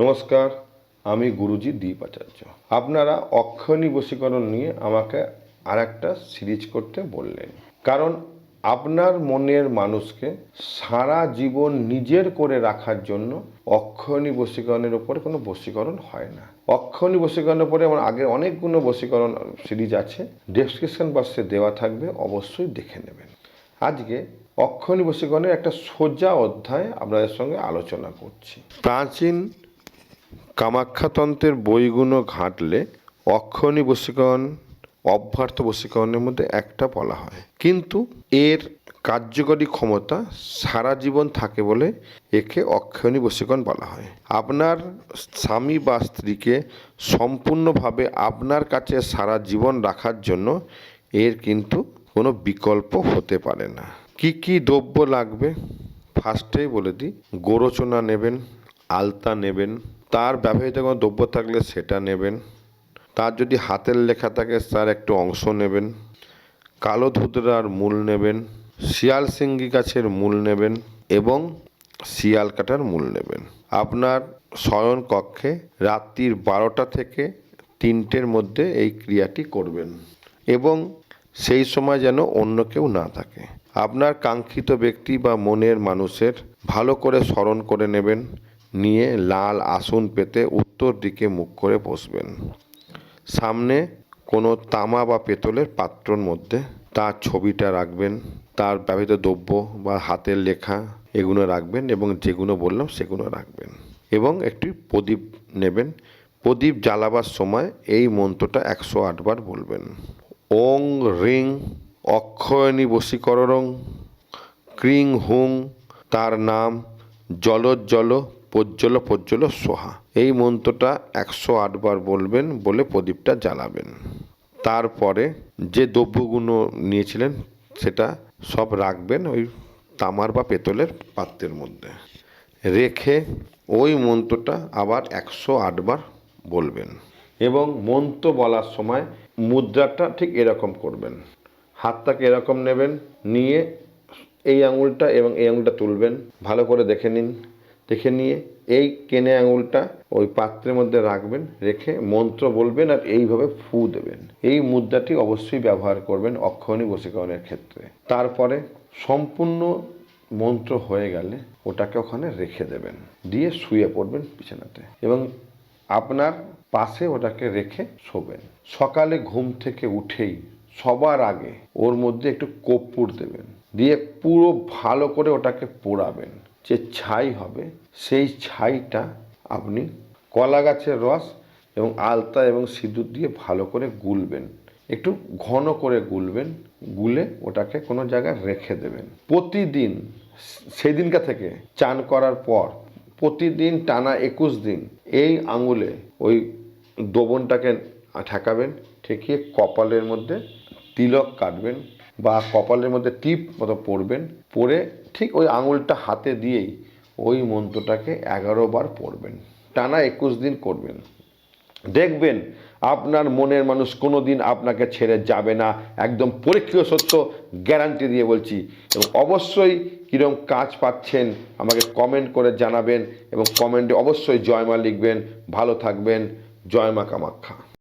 নমস্কার, আমি গুরুজি দীপ আচার্য। আপনারা অক্ষয়ণী বশীকরণ নিয়ে আমাকে আর একটা সিরিজ করতে বললেন। কারণ আপনার মনের মানুষকে সারা জীবন নিজের করে রাখার জন্য অক্ষয়ণী বশীকরণের উপরে কোনো বশীকরণ হয় না। অক্ষয়ণী বশীকরণের পরে আমার আগে অনেকগুলো বশীকরণ সিরিজ আছে। ডেসক্রিপশন বক্সে দেওয়া থাকবে, অবশ্যই দেখে নেবেন। আজকে অক্ষয়ণী বশীকরণের একটা সোজা অধ্যায় আপনাদের সঙ্গে আলোচনা করছি। প্রাচীন কামাখ্যাতন্ত্রের বইগুলো ঘাঁটলে অক্ষয়ণী বশীকরণ অভ্যর্থ বশীকরণের মধ্যে একটা বলা হয়। কিন্তু এর কার্যকরী ক্ষমতা সারা জীবন থাকে বলে একে অক্ষয়ণী বশীকরণ বলা হয়। আপনার স্বামী বা স্ত্রীকে সম্পূর্ণভাবে আপনার কাছে সারা জীবন রাখার জন্য এর কিন্তু কোনো বিকল্প হতে পারে না। কি কি দ্রব্য লাগবে? ফার্স্টেই বলে দিই। গোরচনা নেবেন, আলতা নেবেন তার ব্যবহৃত কোনো দ্রব্য থাকলে সেটা নেবেন। তার যদি হাতের লেখা থাকে, তার একটু অংশ নেবেন। কালো ধুতরার মূল নেবেন। শিয়াল সিঙ্গি গাছের মূল নেবেন এবং শিয়াল কাটার মূল নেবেন। আপনার শয়ন কক্ষে রাত্রির বারোটা থেকে তিনটের মধ্যে এই ক্রিয়াটি করবেন এবং সেই সময় যেন অন্য কেউ না থাকে। আপনার কাঙ্ক্ষিত ব্যক্তি বা মনের মানুষের ভালো করে স্মরণ করে নেবেন। নিয়ে লাল আসন পেতে উত্তর দিকে মুখ করে বসবেন। সামনে কোনো তামা বা পেতলের পাত্রর মধ্যে তার ছবিটা রাখবেন, তার ব্যবহৃত দ্রব্য বা হাতের লেখা এগুলো রাখবেন এবং যেগুলো বললাম সেগুলো রাখবেন এবং একটি প্রদীপ নেবেন। প্রদীপ জ্বালাবার সময় এই মন্ত্রটা একশো আটবার বলবেন। ওং রিং অক্ষয়ণী বশীকরণং, ক্রিং হুং, তার নাম জলজ্জল প্রজ্জ্বল প্রজ্জ্বল সোহা। এই মন্ত্রটা একশো আটবার বলবেন বলে প্রদীপটা জ্বালাবেন। তারপরে যে দ্রব্যগুলো নিয়েছিলেন, সেটা সব রাখবেন ওই তামার বা পেতলের পাত্রের মধ্যে। রেখে ওই মন্ত্রটা আবার একশো আটবার বলবেন। এবং মন্ত্র বলার সময় মুদ্রাটা ঠিক এরকম করবেন। হাতটাকে এরকম নেবেন, নিয়ে এই আঙুলটা এবং এই আঙুলটা তুলবেন। ভালো করে দেখে নিন। দেখে নিয়ে এই কেনে আঙুলটা ওই পাত্রের মধ্যে রাখবেন, রেখে মন্ত্র বলবেন আর এইভাবে ফু দেবেন। এই মুদ্রাটি অবশ্যই ব্যবহার করবেন অক্ষয়ণী বশীকরণের ক্ষেত্রে। তারপরে সম্পূর্ণ মন্ত্র হয়ে গেলে ওটাকে ওখানে রেখে দেবেন। দিয়ে শুয়ে পড়বেন বিছানাতে এবং আপনার পাশে ওটাকে রেখে শোবেন। সকালে ঘুম থেকে উঠেই সবার আগে ওর মধ্যে একটু কর্পূর দেবেন। দিয়ে পুরো ভালো করে ওটাকে পোড়াবেন। যে ছাই হবে, সেই ছাইটা আপনি কলা গাছের রস এবং আলতা এবং সিঁদুর দিয়ে ভালো করে গুলবেন। একটু ঘন করে গুলবেন, গুলে ওটাকে কোনো জায়গায় রেখে দেবেন। প্রতিদিন সেদিনকা থেকে চান করার পর প্রতিদিন টানা একুশ দিন এই আঙুলে ওই দোবনটাকে ঠেকাবেন, ঠেকিয়ে কপালের মধ্যে তিলক কাটবেন বা কপালের মধ্যে টিপ মতো পড়বেন পরে ঠিক ওই আঙুলটা হাতে দিয়েই ওই মন্ত্রটাকে এগারো বার পড়বেন। টানা একুশ দিন করবেন। দেখবেন আপনার মনের মানুষ কোনো দিন আপনাকে ছেড়ে যাবে না। একদম পরীক্ষিত সত্য গ্যারান্টি দিয়ে বলছি। এবং অবশ্যই কীরকম কাজ পাচ্ছেন আমাকে কমেন্ট করে জানাবেন এবং কমেন্টে অবশ্যই জয়মা লিখবেন। ভালো থাকবেন। জয়মা কামাখ্যা।